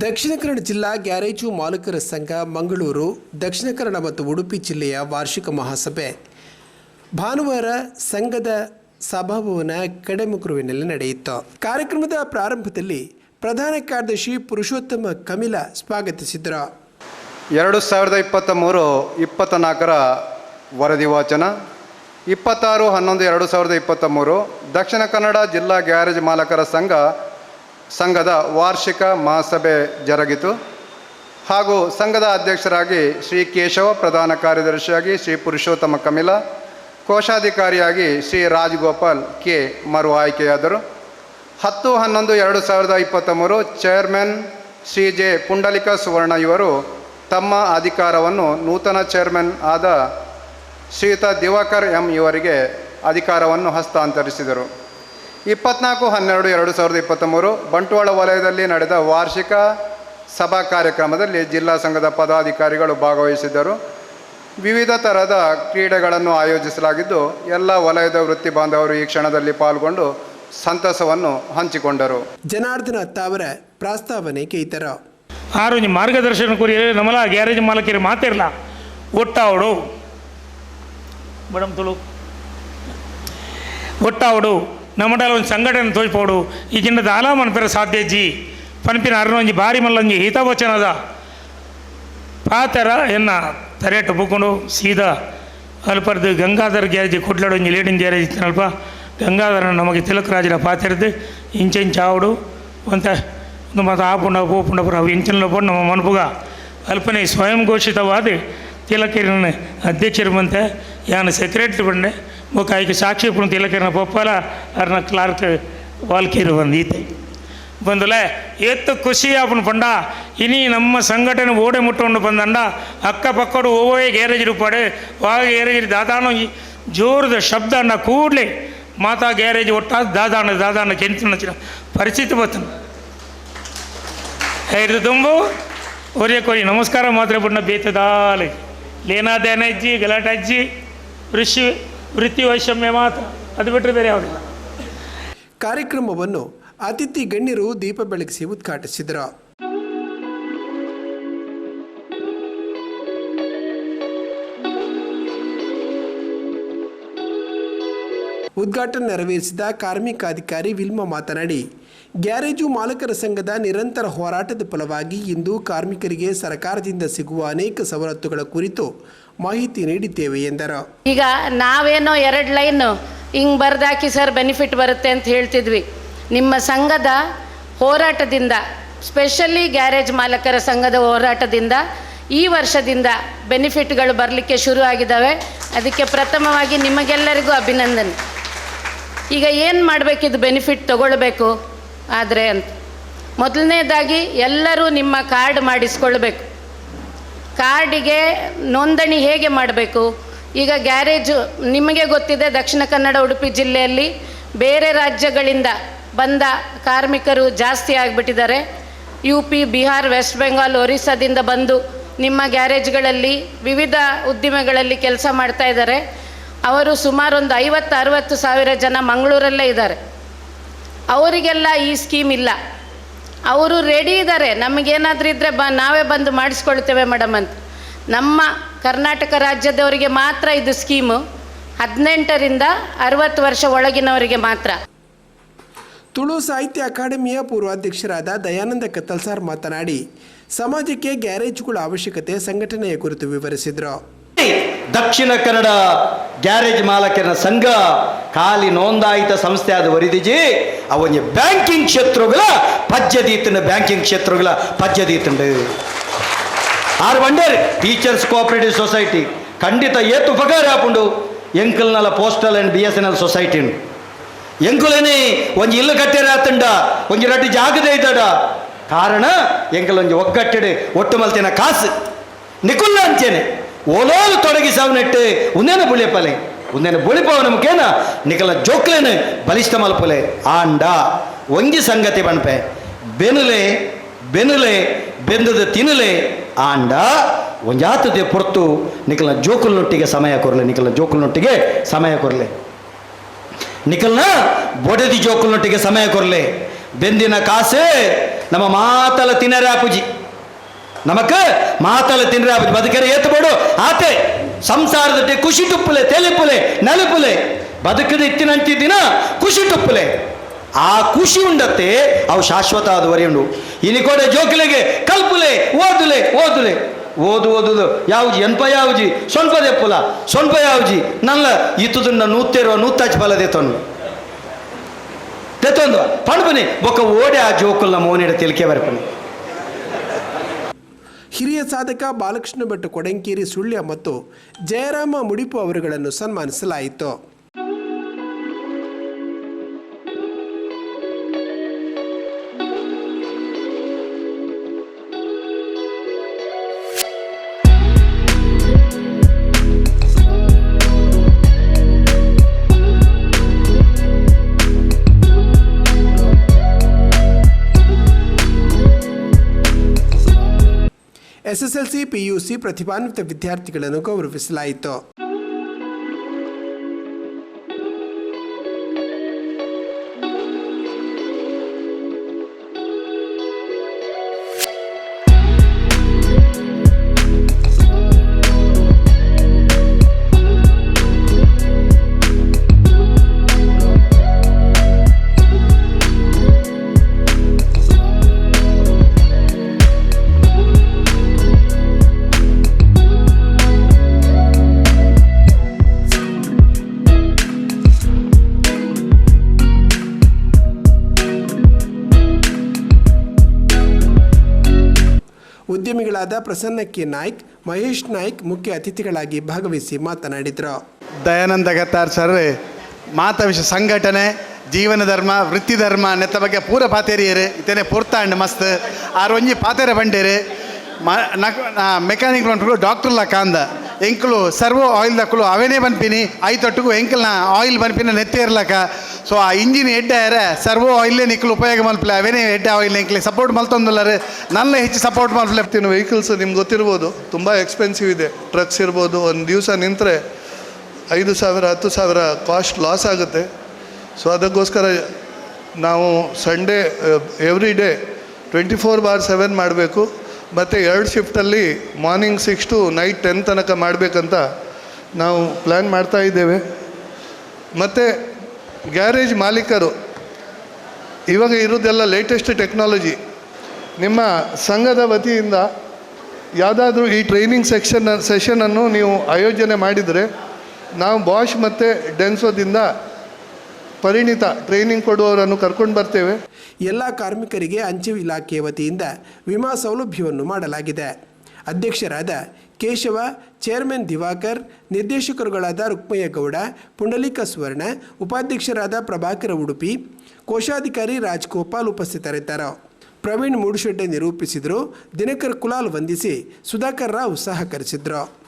ದಕ್ಷಿಣ ಕನ್ನಡ ಜಿಲ್ಲಾ ಗ್ಯಾರೇಜು ಮಾಲೀಕರ ಸಂಘ ಮಂಗಳೂರು, ದಕ್ಷಿಣ ಕನ್ನಡ ಮತ್ತು ಉಡುಪಿ ಜಿಲ್ಲೆಯ ವಾರ್ಷಿಕ ಮಹಾಸಭೆ. ಭಾನುವಾರ ಸಂಘದ ಸಭಾಭವನ ಕಡೆಮುಕರುವಿನಲ್ಲಿ ನಡೆಯಿತು. ಕಾರ್ಯಕ್ರಮದ ಪ್ರಾರಂಭದಲ್ಲಿ ಪ್ರಧಾನ ಕಾರ್ಯದರ್ಶಿ ಪುರುಷೋತ್ತಮ ಕಮಿಲ ಸ್ವಾಗತಿಸಿದರು. ಎರಡು ಸಾವಿರದ ಇಪ್ಪತ್ತ ಮೂರು ಇಪ್ಪತ್ತ ನಾಲ್ಕರ ವರದಿ ವಾಚನ, ಇಪ್ಪತ್ತಾರು ಹನ್ನೊಂದು ಎರಡು ಸಾವಿರದ ಇಪ್ಪತ್ತ ಮೂರು ದಕ್ಷಿಣ ಕನ್ನಡ ಜಿಲ್ಲಾ ಗ್ಯಾರೇಜ್ ಮಾಲಕರ ಸಂಘ ಸಂಘದ ವಾರ್ಷಿಕ ಮಹಾಸಭೆ ಜರುಗಿತು. ಹಾಗೂ ಸಂಘದ ಅಧ್ಯಕ್ಷರಾಗಿ ಶ್ರೀ ಕೇಶವ ಪ್ರಧಾನ ಕಾರ್ಯದರ್ಶಿಯಾಗಿ ಶ್ರೀ ಪುರುಷೋತ್ತಮ ಕಮಿಲ, ಕೋಶಾಧಿಕಾರಿಯಾಗಿ ಶ್ರೀ ರಾಜಗೋಪಾಲ್ ಕೆ. ಮರು ಆಯ್ಕೆಯಾದರು. ಹತ್ತು ಹನ್ನೊಂದು ಎರಡು ಸಾವಿರದ ಇಪ್ಪತ್ತ ಮೂರು ಚೇರ್ಮನ್ ಶ್ರೀ ಜೆ. ಪುಂಡಲಿಕ ಸುವರ್ಣ ಇವರು ತಮ್ಮ ಅಧಿಕಾರವನ್ನು ನೂತನ ಚೇರ್ಮನ್ ಆದ ಶ್ರೀಯುತ ದಿವಾಕರ್ ಎಂ. ಇವರಿಗೆ ಅಧಿಕಾರವನ್ನು ಹಸ್ತಾಂತರಿಸಿದರು. ಇಪ್ಪತ್ನಾಲ್ಕು ಹನ್ನೆರಡು ಎರಡು ಸಾವಿರದ ಇಪ್ಪತ್ತ ಮೂರು ಬಂಟ್ವಾಳ ವಲಯದಲ್ಲಿ ನಡೆದ ವಾರ್ಷಿಕ ಸಭಾ ಕಾರ್ಯಕ್ರಮದಲ್ಲಿ ಜಿಲ್ಲಾ ಸಂಘದ ಪದಾಧಿಕಾರಿಗಳು ಭಾಗವಹಿಸಿದ್ದರು. ವಿವಿಧ ಥರದ ಕ್ರೀಡೆಗಳನ್ನು ಆಯೋಜಿಸಲಾಗಿದ್ದು ಎಲ್ಲ ವಲಯದ ವೃತ್ತಿ ಬಾಂಧವರು ಈ ಕ್ಷಣದಲ್ಲಿ ಪಾಲ್ಗೊಂಡು ಸಂತಸವನ್ನು ಹಂಚಿಕೊಂಡರು. ಜನಾರ್ದನ ತಾವರ ಪ್ರಾಸ್ತಾವನೆ ಕೈತರ ಆರು ಮಾರ್ಗದರ್ಶನ ಕೊರಿ ನಮಲ ಗ್ಯಾರೇಜ್ ಮಾಲಕರು ಮಾತಿರಲ್ಲ ಒಟ್ಟಾವಡು. ಮೇಡಮ್ ತುಳು. ಒಟ್ಟಾವಡು. ನಮ್ಮಡಲ ಒಂದು ಸಂಘಟನೆ ತೋಜ್ಪೋಡು ಈ ಜಿಂಡದ ಆಲ ಮನ್ಪೆರ ಸಾಧ್ಯಜ್ಜಿ ಪನ್ಪಿನ ಅರ್ನ ಒಂಜಿ ಬಾರಿ ಮಲ್ಲೊಂಜಿ ಹಿತವಚನದ. ಪಾತರ ಎನ್ನ ತರೇಟ್ ಬುಕೊಂಡು ಸೀದಾ ಅಲ್ಪರ್ದು ಗಂಗಾಧರ್ ಗ್ಯಾರೇಜ್ ಕೊಡ್ಲಾಡು ಒಂಜಿ ಲೇಡಿನ ಗ್ಯಾರೇಜ್ ಇತ್ತನಲ್ಪ ಗಂಗಾಧರ ನಮಗೆ ತಿಲಕರಾಜರ ಪಾತಿರದು ಇಂಚೆಂಚ ಆವಡು ಅಂತ ಒಂದು ಮತ್ತು ಆಪುಂಡ ಪೋಪುಂಡ ಪುರ ಅವು ಇಂಚಿನ ಪುಂಡ ನಮ್ಮ ಮನಪುಗ. ಅಲ್ಪನೆ ಸ್ವಯಂ ಘೋಷಿತವಾದ ತಿಲಕಿರನ ಅಧ್ಯಕ್ಷರು ಬಂತೆ ಯಾನ ಸೆಕ್ರೆಟರಿ ಬಂಡೆ ಬೊಕ್ಕ ಆಯ್ಕೆ ಸಾಕ್ಷಿ ಪುಣ ತಿಲಕಿರನ ಪೊಪ್ಪಲ ಅರ್ನ ಕ್ಲಾರ್ಕ್ ವಾಲ್ಕೀರು ಬಂದೀತೆ ಬಂದಲೆ ಎತ್ತು ಖುಷಿ ಆಪಣ ಪಂಡ, ಇನಿ ನಮ್ಮ ಸಂಘಟನೆ ಓಡೆ ಮುಟ್ಟುಕೊಂಡು ಬಂದಂಡ ಅಕ್ಕಪಕ್ಕಡು ಓವೇ ಗ್ಯಾರೇಜ್ ರೂಪಾಡೆ ವಾ ಗ್ಯಾರೇಜ್ ದಾದಾನು ಜೋರದ ಶಬ್ದ ಅನ್ನ ಮಾತಾ ಗ್ಯಾರೇಜ್ ಒಟ್ಟಾದ ದಾದಾನ ದಾದಾನ ಕೆಂಚಿನ ಪರಿಸ್ಥಿತಿ ಬರ್ತನು ಐದು ತುಂಬು ಒರೇ ಕೊರಿ, ನಮಸ್ಕಾರ ಮಾತ್ರ ಬಣ್ಣ ಬೇತದಾಲೆ. ಲೇನಾ ಧ್ಯಾನ ಅಜ್ಜಿ ಅಜ್ಜಿ ವೃತ್ತಿ ವೈಷಮ್ಯ ಮಾತ್ರ. ಅದು ಬಿಟ್ಟರೆ ಬೇರೆ ಯಾವುದಿಲ್ಲ. ಕಾರ್ಯಕ್ರಮವನ್ನು ಅತಿಥಿ ಗಣ್ಯರು ದೀಪ ಬೆಳಗಿಸಿ ಉದ್ಘಾಟಿಸಿದರು. ಉದ್ಘಾಟನೆ ನೆರವೇರಿಸಿದ ಕಾರ್ಮಿಕಾಧಿಕಾರಿ ವಿಲ್ಮ ಮಾತನಾಡಿ, ಗ್ಯಾರೇಜು ಮಾಲಕರ ಸಂಘದ ನಿರಂತರ ಹೋರಾಟದ ಫಲವಾಗಿ ಇಂದು ಕಾರ್ಮಿಕರಿಗೆ ಸರ್ಕಾರದಿಂದ ಸಿಗುವ ಅನೇಕ ಸವಲತ್ತುಗಳ ಕುರಿತು ಮಾಹಿತಿ ನೀಡಿದ್ದೇವೆ ಎಂದರು. ಈಗ ನಾವೇನೋ ಎರಡು ಲೈನ್ ಹಿಂಗೆ ಬರ್ದಾಕಿ ಸರ್ ಬೆನಿಫಿಟ್ ಬರುತ್ತೆ ಅಂತ ಹೇಳ್ತಿದ್ವಿ. ನಿಮ್ಮ ಸಂಘದ ಹೋರಾಟದಿಂದ, ಸ್ಪೆಷಲಿ ಗ್ಯಾರೇಜ್ ಮಾಲಕರ ಸಂಘದ ಹೋರಾಟದಿಂದ ಈ ವರ್ಷದಿಂದ ಬೆನಿಫಿಟ್ಗಳು ಬರಲಿಕ್ಕೆ ಶುರು ಆಗಿದ್ದಾವೆ ಅದಕ್ಕೆ ಪ್ರಥಮವಾಗಿ ನಿಮಗೆಲ್ಲರಿಗೂ ಅಭಿನಂದನೆ. ಈಗ ಏನು ಮಾಡಬೇಕಿದು ಬೆನಿಫಿಟ್ ತಗೊಳ್ಬೇಕು. ಆದರೆ ಅಂತ. ಮೊದಲನೇದಾಗಿ ಎಲ್ಲರೂ ನಿಮ್ಮ ಕಾರ್ಡ್ ಮಾಡಿಸ್ಕೊಳ್ಬೇಕು. ಕಾರ್ಡಿಗೆ ನೋಂದಣಿ ಹೇಗೆ ಮಾಡಬೇಕು? ಈಗ ಗ್ಯಾರೇಜು, ನಿಮಗೆ ಗೊತ್ತಿದೆ ದಕ್ಷಿಣ ಕನ್ನಡ, ಉಡುಪಿ ಜಿಲ್ಲೆಯಲ್ಲಿ ಬೇರೆ ರಾಜ್ಯಗಳಿಂದ ಬಂದ ಕಾರ್ಮಿಕರು ಜಾಸ್ತಿ ಆಗಿಬಿಟ್ಟಿದ್ದಾರೆ. U P Bihar west Bengal ಒರಿಸ್ಸಾದಿಂದ ಬಂದು ನಿಮ್ಮ ಗ್ಯಾರೇಜ್ಗಳಲ್ಲಿ ವಿವಿಧ ಉದ್ದಿಮೆಗಳಲ್ಲಿ ಕೆಲಸ ಮಾಡ್ತಾ ಇದ್ದಾರೆ. ಅವರು ಸುಮಾರು ಒಂದು ಐವತ್ತು, ಅರುವತ್ತು ಸಾವಿರ ಜನ ಮಂಗಳೂರಲ್ಲೇ ಇದ್ದಾರೆ. ಅವರಿಗೆಲ್ಲ ಈ ಸ್ಕೀಮ್ ಇಲ್ಲ. ಅವರು ರೆಡಿ ಇದ್ದಾರೆ. ನಮಗೇನಾದರೂ ಇದ್ದರೆ ಬ, ನಾವೇ ಬಂದು ಮಾಡಿಸ್ಕೊಳ್ತೇವೆ ಮೇಡಮ್ ಅಂತ. ನಮ್ಮ ಕರ್ನಾಟಕ ರಾಜ್ಯದವರಿಗೆ ಮಾತ್ರ ಇದು ಸ್ಕೀಮು. ಹದಿನೆಂಟರಿಂದ ಅರವತ್ತು ವರ್ಷ ಒಳಗಿನವರಿಗೆ ಮಾತ್ರ. ತುಳು ಸಾಹಿತ್ಯ ಅಕಾಡೆಮಿಯ ಪೂರ್ವಾಧ್ಯಕ್ಷರಾದ ದಯಾನಂದ ಕತ್ತಲ್ಸಾರ್ ಮಾತನಾಡಿ, ಸಮಾಜಕ್ಕೆ ಗ್ಯಾರೇಜ್ಗಳ ಅವಶ್ಯಕತೆ ಸಂಘಟನೆಯ ಕುರಿತು ವಿವರಿಸಿದರು. ದಕ್ಷಿಣ ಕನ್ನಡ ಗ್ಯಾರೇಜ್ ಮಾಲಕರ ಸಂಘ ಖಾಲಿ ನೋಂದಾಯಿತ ಸಂಸ್ಥೆ ಆದ ವರಿದಿಜಿ ಅವನ್ಯ ಬ್ಯಾಂಕಿಂಗ್ ಕ್ಷೇತ್ರಗಳ ಪಜ್ಜದೀತನ ಬ್ಯಾಂಕಿಂಗ್ ಕ್ಷೇತ್ರಗಳ ಪಜ್ಜದೀತಂಡು ಆರು ಬಂಡೇರಿ, ಟೀಚರ್ಸ್ ಕೋಆಪರೇಟಿವ್ ಸೊಸೈಟಿ, ಖಂಡಿತ ಏತ್ ಉಪಕಾರ ಆಪುಂಡು ಎಂಕಲ್ನಲ್ಲ postal and B S N L society ಎಂಕುಲೇನೆ ಒಂಜಿ ಇಲ್ಲು ಕಟ್ಟೆರ ಆತಂಡ, ಒಂಜಿ ರಡ್ಡು ಜಾಗದ ಇದ್ದಾಡ. ಕಾರಣ, ಎಂಕಲ್ ಒಂಜಿ ಒಗ್ಗಟ್ಟಡೆ ಒಟ್ಟು ಮಲ್ತಿನ ಕಾಸು. ನಿಕುಲ್ಲ ಅಂಚೇನೆ ಓಲೋಲು ತೊಡಗಿ ಸಾವನೆಟ್ಟು. ಉಂದೇನ ಬುಳಿಯಪ್ಪಲೆ ಉನ್ನೇನ ಬುಳಿಪವ ನಮಗೇನ? ನಿಕಲ ಜೋಕ್ಲೇನೆ ಬಲಿಷ್ಠ ಮಲ್ಪಲೆ ಆಂಡ. ಒಂಜಿ ಸಂಗತಿ ಬಣ್ಪೆ. ಬೆನುಲೆ ಬೆನುಲೆ ಬೆಂದದ ತಿನ್ನಲೆ. ಆಂಡ. ಒಂಜಾತದೆ ಪೊರ್ತು ನಿಕಲ ಜೋಕುಲ್ನೊಟ್ಟಿಗೆ ಸಮಯ ಕೊರಲೆ. ನಿಕಲ ಜೋಕುಲ್ನೊಟ್ಟಿಗೆ ಸಮಯ ಕೊರಲೆ. ನಿಕಲ್ನ ಬೊಡೆದಿ ಜೋಕುಲ್ನೊಟ್ಟಿಗೆ ಸಮಯ ಕೊರಲೆ. ಬೆಂದಿನ ಕಾಸೆ ನಮ್ಮ ಮಾತಲ ತಿನ್ನರಾಪುಜಿ ನಮಕ ಮಾತಲ್ಲ ತಿಂದ್ರೆ ಬದುಕರೆ ಎತ್ತಬೇಡು ಆತೆ ಸಂಸಾರದ ಖುಷಿ ತುಪ್ಪಲೆ ತೆಲಿಪುಲೆ ನಲಿಪುಲೆ ಬದುಕದ ಇತ್ತಿನಂತಿದ್ದಿನ ಖುಷಿ ತುಪ್ಪಲೆ ಆ ಖುಷಿ ಉಂಡತ್ತೆ, ಅವು ಶಾಶ್ವತ ಆದವರೆ ಉಂಡು. ಇಲ್ಲಿ ಕೂಡ ಜೋಕುಲೆಗೆ, ಕಲ್ಪುಲೆ, ಓದುಲೆ ಓದುಲೆ. ಓದು, ಓದುದು, ಯಾವ್ಜಿ, ಎನ್ಪ ಯಾವ್ಜಿ ಸ್ವಲ್ಪ ದೆಪ್ಪುಲ ಸ್ವಲ್ಪ ಯಾವ್ಜಿ, ನಲ್ಲ ಇತ್ತದನ್ನ ನೂತ್ತೇರುವ ನೂತ್ತಾಚಿ ಬಲ ದೇತನು ದೇತೊಂದು ಪಣಬನಿ ಒಕ್ಕ ಓಡೆ ಆ ಜೋಕುಲ್ನ ಮೋನಿಡ ತಿಳ್ಕೆ ಬರ್ಪನಿ. ಹಿರಿಯ ಸಾಧಕ ಬಾಲಕೃಷ್ಣ ಭಟ್ ಕೊಡಂಕೇರಿ ಸುಳ್ಯ ಮತ್ತು ಜಯರಾಮ ಮುಡಿಪು ಅವರುಗಳನ್ನು ಸನ್ಮಾನಿಸಲಾಯಿತು. ಎಸ್ಎಸ್ಎಲ್ಸಿ ಪಿಯುಸಿ ಪ್ರತಿಭಾನ್ವಿತ ವಿದ್ಯಾರ್ಥಿಗಳನ್ನು ಗೌರವಿಸಲಾಯಿತು. ಉದ್ಯಮಿಗಳಾದ ಪ್ರಸನ್ನ ಕೆ ನಾಯ್ಕ್, ಮಹೇಶ್ ನಾಯ್ಕ್ ಮುಖ್ಯ ಅತಿಥಿಗಳಾಗಿ ಭಾಗವಹಿಸಿ ಮಾತನಾಡಿದರು. ದಯಾನಂದ ಗತ್ತಾರ್ ಸರ್ ಮಾತ ವಿಷಯ ಸಂಘಟನೆ, ಜೀವನ ಧರ್ಮ, ವೃತ್ತಿ ಧರ್ಮ, ನೆತ್ತ ಬಗ್ಗೆ ಪೂರ ಪಾತೇರಿಯರು ಇತೇನೆ ಪೂರ್ತಾಂಡ್ ಮಸ್ತ್. ಆರು ಒಂಜಿ ಪಾತೇರ ಬಂಡೇರು, ಮ ನಕ್ ಮೆಕ್ಯಾನಿಕ್ ಡಾಕ್ಟರ್ಲ ಕಾಂದ ಎಂಕ್ಲು ಸರ್ವೋ ಆಯಿಲ್ ದಕ್ಕಲು ಅವೇನೇ ಬನ್ಪಿನಿ ಐ ತೊಟ್ಟುಗು ಎಂಕಲ್ನ ಆಯಿಲ್ ಬನ್ಪಿನ ನೆತ್ತೇರ್ಲಕ ಸೊ ಆ ಇಂಜಿನ್ ಎಡ್ಡೆ ಸರ್ವೋ ಆಯಿಲ್ಲೇ ನಿಕ್ಲು ಉಪಯೋಗ ಮಲ್ಪಲೆ ಅವೇನೇ ಎಡ್ಡೆ ಆಯಿಲ್ ಎಂಕ್ಲೆ? ಸಪೋರ್ಟ್ ಮಲ್ತೊಂದಲ್ಲರೆ ನನ್ನ ಹೆಚ್ಚು ಸಪೋರ್ಟ್ ಮಲ್ಪಲೆ ವೆಹಿಕಲ್ಸ್ ನಿಮ್ಗೆ ಗೊತ್ತಿರ್ಬೋದು, ತುಂಬ ಎಕ್ಸ್ಪೆನ್ಸಿವ್ ಇದೆ. ಟ್ರಕ್ಸ್ ಇರ್ಬೋದು, ಒಂದು ದಿವಸ ನಿಂತರೆ ಐದು ಸಾವಿರ, ಹತ್ತು ಸಾವಿರ ಕಾಸ್ಟ್ ಲಾಸ್ ಆಗುತ್ತೆ. ಸೊ ಅದಕ್ಕೋಸ್ಕರ ನಾವು Sunday every day twenty four bar seven ಮಾಡಬೇಕು. ಮತ್ತು ಎರಡು ಶಿಫ್ಟಲ್ಲಿ morning six to night ten ತನಕ ಮಾಡಬೇಕಂತ ನಾವು ಪ್ಲ್ಯಾನ್ ಮಾಡ್ತಾ ಇದ್ದೇವೆ. ಮತ್ತು ಗ್ಯಾರೇಜ್ ಮಾಲೀಕರು, ಇವಾಗ ಇರೋದೆಲ್ಲ ಲೇಟೆಸ್ಟ್ ಟೆಕ್ನಾಲಜಿ ನಿಮ್ಮ ಸಂಘದ ವತಿಯಿಂದ ಯಾವುದಾದ್ರೂ ಈ ಟ್ರೈನಿಂಗ್ ಸೆಕ್ಷನ್ ಸೆಷನನ್ನು ನೀವು ಆಯೋಜನೆ ಮಾಡಿದರೆ ನಾವು ಬಾಷ್ ಮತ್ತು ಡೆನ್ಸೋದಿಂದ ಪರಿಣಿತ ಟ್ರೈನಿಂಗ್ ಕೊಡುವವರನ್ನು ಕರ್ಕೊಂಡು ಬರ್ತೇವೆ. ಎಲ್ಲ ಕಾರ್ಮಿಕರಿಗೆ ಅಂಚೆ ಇಲಾಖೆಯ ವತಿಯಿಂದ ವಿಮಾ ಸೌಲಭ್ಯವನ್ನು ಮಾಡಲಾಗಿದೆ. ಅಧ್ಯಕ್ಷರಾದ ಕೇಶವ, ಚೇರ್ಮನ್ ದಿವಾಕರ್, ನಿರ್ದೇಶಕರುಗಳಾದ ರುಕ್ಮಯ್ಯ ಗೌಡ ಪುಂಡಲೀಕ ಸುವರ್ಣ, ಉಪಾಧ್ಯಕ್ಷರಾದ ಪ್ರಭಾಕರ ಉಡುಪಿ, ಕೋಶಾಧಿಕಾರಿ ರಾಜ್ಗೋಪಾಲ್ ಉಪಸ್ಥಿತರಿದ್ದರು. ಪ್ರವೀಣ್ ಮೂಡುಶೆಡ್ಡೆ ನಿರೂಪಿಸಿದರು. ದಿನಕರ್ ಕುಲಾಲ್ ವಂದಿಸಿ ಸುಧಾಕರ್ ರಾವ್ ಸಹಕರಿಸಿದರು.